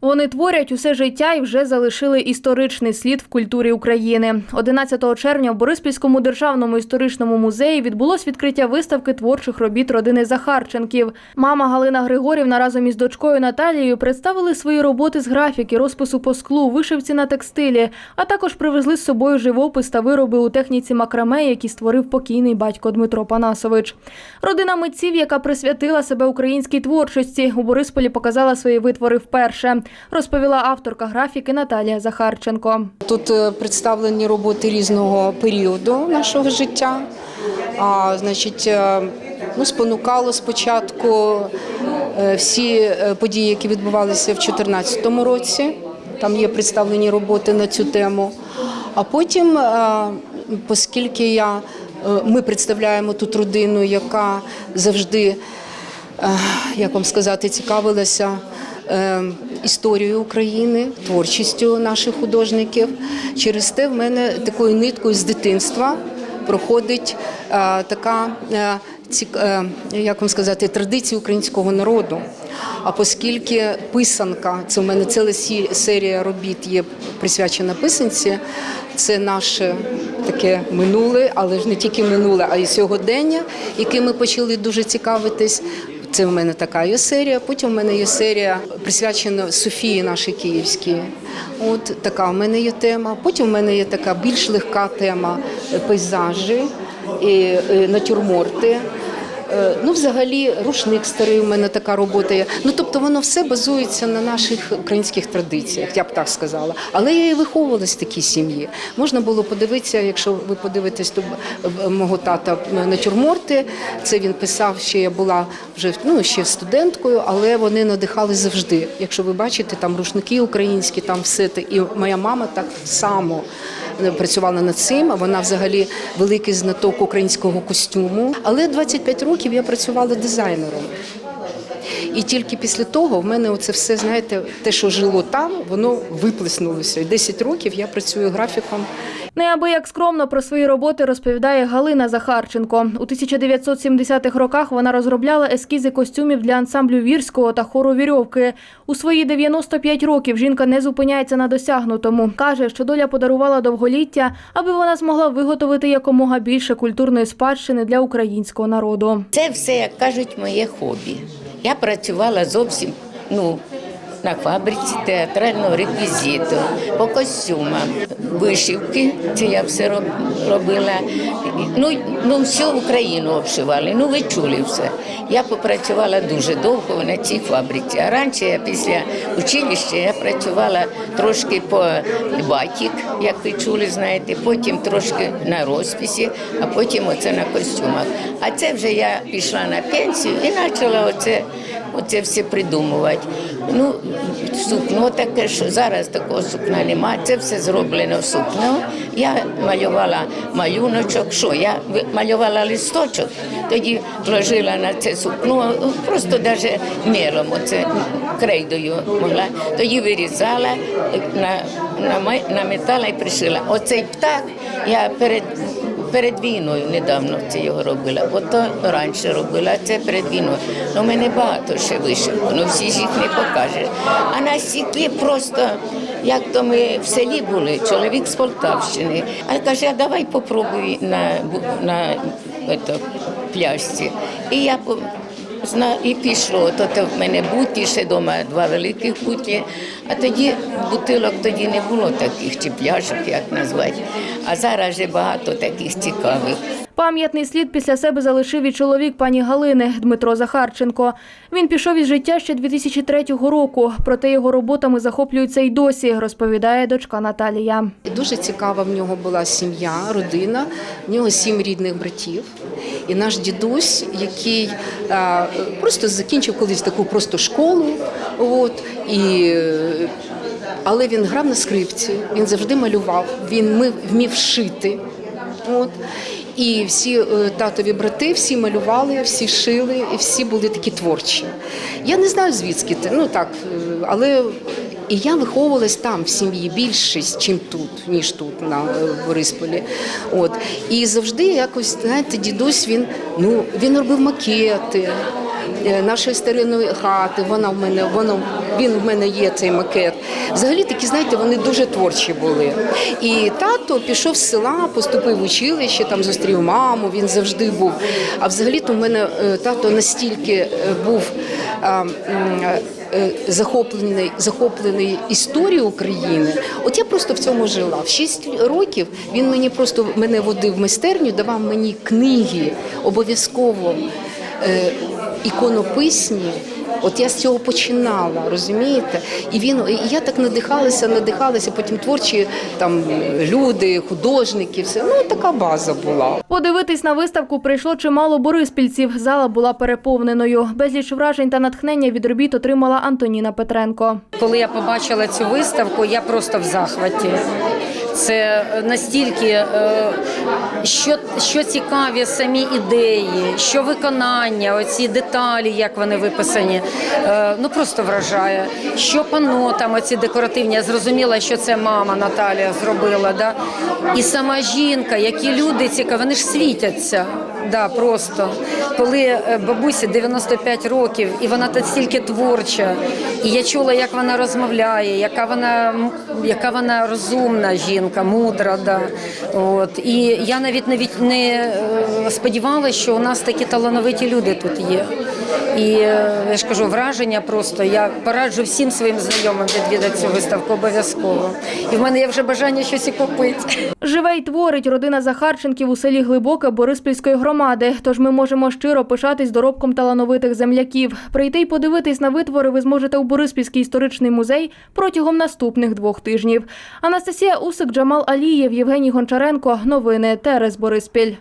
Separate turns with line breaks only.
Вони творять усе життя і вже залишили історичний слід в культурі України. 11 червня в Бориспільському державному історичному музеї відбулось відкриття виставки творчих робіт родини Захарченків. Мама Галина Григорівна разом із дочкою Наталією представили свої роботи з графіки, розпису по склу, вишивці на текстилі, а також привезли з собою живопис та вироби у техніці макраме, які створив покійний батько Дмитро Панасович. Родина митців, яка присвятила себе українській творчості, у Борисполі показала свої витвори вперше, розповіла авторка графіки Наталія Захарченко.
Тут е, представлені роботи різного періоду нашого життя. А, значить, е, ну, спонукало спочатку е, всі події, які відбувалися в 2014 році. Там є представлені роботи на цю тему. А потім, оскільки я, ми представляємо тут родину, яка завжди як вам сказати, цікавилася історією України, творчістю наших художників. Через те в мене такою ниткою з дитинства проходить е, така е, е, як вам сказати, традиція українського народу. А оскільки писанка, це в мене ціла серія робіт є присвячена писанці, це наше таке минуле, але ж не тільки минуле, а й сьогодення, яким ми почали дуже цікавитись. Це в мене така є серія. Потім в мене серія присвячена Софії нашій Київській. От така в мене є тема. Потім в мене є така більш легка тема пейзажі і е, натюрморти. Е, Ну, взагалі, рушник старий у мене така робота є. Ну, тобто, воно все базується на наших українських традиціях, я б так сказала. Але я і виховувалась в такій сім'ї. Можна було подивитися, якщо ви подивитесь то е, мого тата натюрморти. Це він писав, ще я була вже ну, ще студенткою, але вони надихали завжди. Якщо ви бачите, там рушники українські, там все те. І моя мама так само працювала над цим. Вона взагалі великий знаток українського костюму. Але 25 років я працювала дизайнером. І тільки після того в мене оце все, знаєте, те, що жило там, воно виплеснулося. І 10 років я працюю графіком.
Неабияк скромно про свої роботи розповідає Галина Захарченко. У 1970-х роках вона розробляла ескізи костюмів для ансамблю вірського та хору вірьовки. У свої 95 років жінка не зупиняється на досягнутому. Каже, що доля подарувала довголіття, аби вона змогла виготовити якомога більше культурної спадщини для українського народу.
Це все, як кажуть, моє хобі. Я працювала зовсім ну, на фабриці театрального реквізиту, по костюмам, вишивки, це я все робила. Ну, ну всю Україну обшивали, ну ви чули все. Я попрацювала дуже довго на цій фабриці. А раніше я після училища я працювала трошки по батік, як ви чули, знаєте, потім трошки на розписі, а потім оце на костюмах. А це вже я пішла на пенсію і почала оце, оце все придумувати. Ну, сукно таке, що зараз такого сукна немає, це все зроблено сукно. Я малювала малюночок, що я малювала листочок, тоді вложила на це сукно, просто навіть мелом, оце крейдою могла. Тоді вирізала на, на, на метал і пришила. Оцей птах я перед Перед війною недавно це його робила, бо то раніше робила, а це перед війною. Ну, мене багато ще вишивку, ну всі ж їх не покажеш. А на стеклі просто, як то ми в селі були, чоловік з Полтавщини. А каже, а давай попробуй на, на, на ето, пляшці. І я Зна і пішло. То в мене буті, ще вдома два великих буті. А тоді бутилок тоді не було таких, чи пляшок, як назвати. А зараз вже багато таких цікавих.
Пам'ятний слід після себе залишив і чоловік пані Галини Дмитро Захарченко. Він пішов із життя ще 2003 року, проте його роботами захоплюються й досі, розповідає дочка Наталія.
Дуже цікава в нього була сім'я, родина. В нього сім рідних братів. І наш дідусь, який а, просто закінчив колись таку просто школу. От, і, е, але він грав на скрипці, він завжди малював, він вмів шити. От. І всі е, татові брати, всі малювали, всі шили, і всі були такі творчі. Я не знаю звідки ти, ну так, е, але і я виховувалась там в сім'ї більшість, чим тут, ніж тут на е, Борисполі. От і завжди якось знаєте, дідусь він ну він робив макети. Е, нашої старинної хати. Вона в мене, воно, він в мене є цей макет. Взагалі такі, знаєте, вони дуже творчі були. І тато пішов з села, поступив в училище, там зустрів маму. Він завжди був. А взагалі-то в мене е, тато настільки е, був. а, Захоплений, захоплений історією України. От я просто в цьому жила. В 6 років він мені просто мене водив в майстерню, давав мені книги обов'язково іконописні. От я з цього починала, розумієте? І він і я так надихалася, надихалася. Потім творчі там люди, художники, все ну така база була.
Подивитись на виставку прийшло чимало бориспільців. Зала була переповненою. Безліч вражень та натхнення від робіт отримала Антоніна Петренко.
Коли я побачила цю виставку, я просто в захваті. Це настільки, е, що, що цікаві самі ідеї, що виконання, оці деталі, як вони виписані, е, ну просто вражає. Що пано там, оці декоративні, я зрозуміла, що це мама Наталія зробила. Да? І сама жінка, які люди цікаві, вони ж світяться. Да, просто коли е, бабусі 95 років, і вона настільки творча, і я чула, як вона розмовляє, яка вона яка вона розумна жінка, мудра. Да. От і я навіть навіть не е, сподівалася, що у нас такі талановиті люди тут є. І е, я ж кажу, враження просто я пораджу всім своїм знайомим відвідати цю виставку обов'язково. І в мене є вже бажання щось і купити.
Живе й творить родина Захарченків у селі Глибоке Бориспільської громади. Тож ми можемо щиро пишатись доробком талановитих земляків. Прийти й подивитись на витвори ви зможете у Бориспільський історичний музей протягом наступних двох тижнів. Анастасія Усик, Джамал Алієв, Євгеній Гончаренко. Новини Терес Бориспіль.